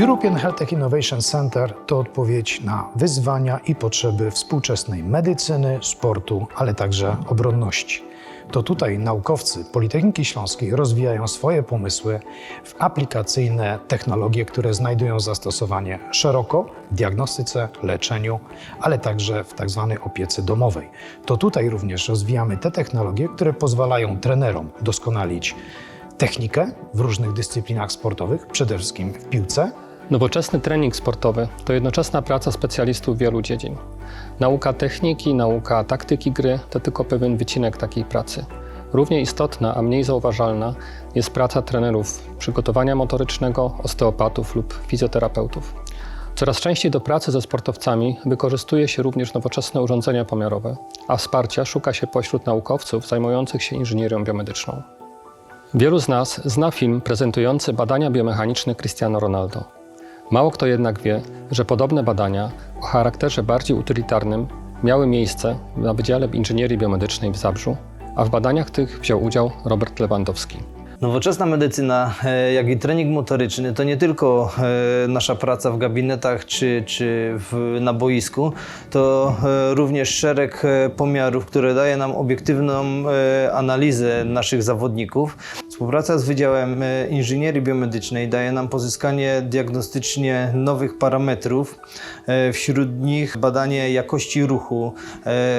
European Health Tech Innovation Center to odpowiedź na wyzwania i potrzeby współczesnej medycyny, sportu, ale także obronności. To tutaj naukowcy Politechniki Śląskiej rozwijają swoje pomysły w aplikacyjne technologie, które znajdują zastosowanie szeroko w diagnostyce, leczeniu, ale także w tzw. opiece domowej. To tutaj również rozwijamy te technologie, które pozwalają trenerom doskonalić technikę w różnych dyscyplinach sportowych, przede wszystkim w piłce, Nowoczesny trening sportowy to jednoczesna praca specjalistów wielu dziedzin. Nauka techniki, nauka taktyki gry to tylko pewien wycinek takiej pracy. Równie istotna, a mniej zauważalna jest praca trenerów przygotowania motorycznego, osteopatów lub fizjoterapeutów. Coraz częściej do pracy ze sportowcami wykorzystuje się również nowoczesne urządzenia pomiarowe, a wsparcia szuka się pośród naukowców zajmujących się inżynierią biomedyczną. Wielu z nas zna film prezentujący badania biomechaniczne Cristiano Ronaldo. Mało kto jednak wie, że podobne badania o charakterze bardziej utylitarnym miały miejsce na Wydziale Inżynierii Biomedycznej w Zabrzu, a w badaniach tych wziął udział Robert Lewandowski. Nowoczesna medycyna, e, jak i trening motoryczny, to nie tylko e, nasza praca w gabinetach czy, czy w, na boisku, to e, również szereg pomiarów, które daje nam obiektywną analizę naszych zawodników. Współpraca z Wydziałem Inżynierii Biomedycznej daje nam pozyskanie diagnostycznie nowych parametrów, wśród nich badanie jakości ruchu,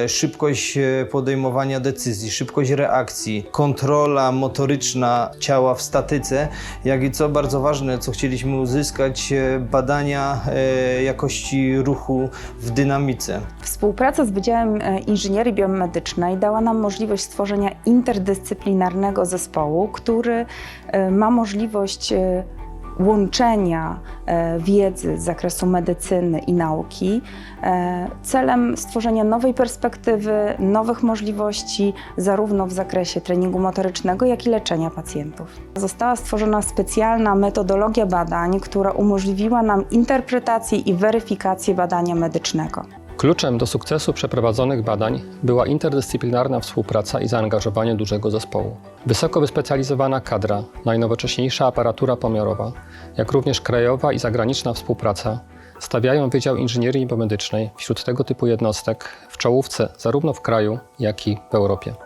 szybkość podejmowania decyzji, szybkość reakcji, kontrola motoryczna ciała w statyce, jak i co bardzo ważne, co chcieliśmy uzyskać, e, badania e, jakości ruchu w dynamice. Współpraca z Wydziałem e, Inżynierii Biomedycznej dała nam możliwość stworzenia interdyscyplinarnego zespołu, który ma możliwość łączenia e, wiedzy z zakresu medycyny i nauki e, celem stworzenia nowej perspektywy, nowych możliwości, zarówno w zakresie treningu motorycznego, jak i leczenia pacjentów. Została stworzona specjalna metodologia badań, która umożliwiła nam interpretację i weryfikację badania medycznego. Kluczem do sukcesu przeprowadzonych badań była interdyscyplinarna współpraca i zaangażowanie dużego zespołu. Wysoko wyspecjalizowana kadra, najnowocześniejsza aparatura pomiarowa, jak również krajowa i zagraniczna współpraca stawiają Wydział Inżynierii Biomedycznej wśród tego typu jednostek w czołówce zarówno w kraju, jak i w Europie.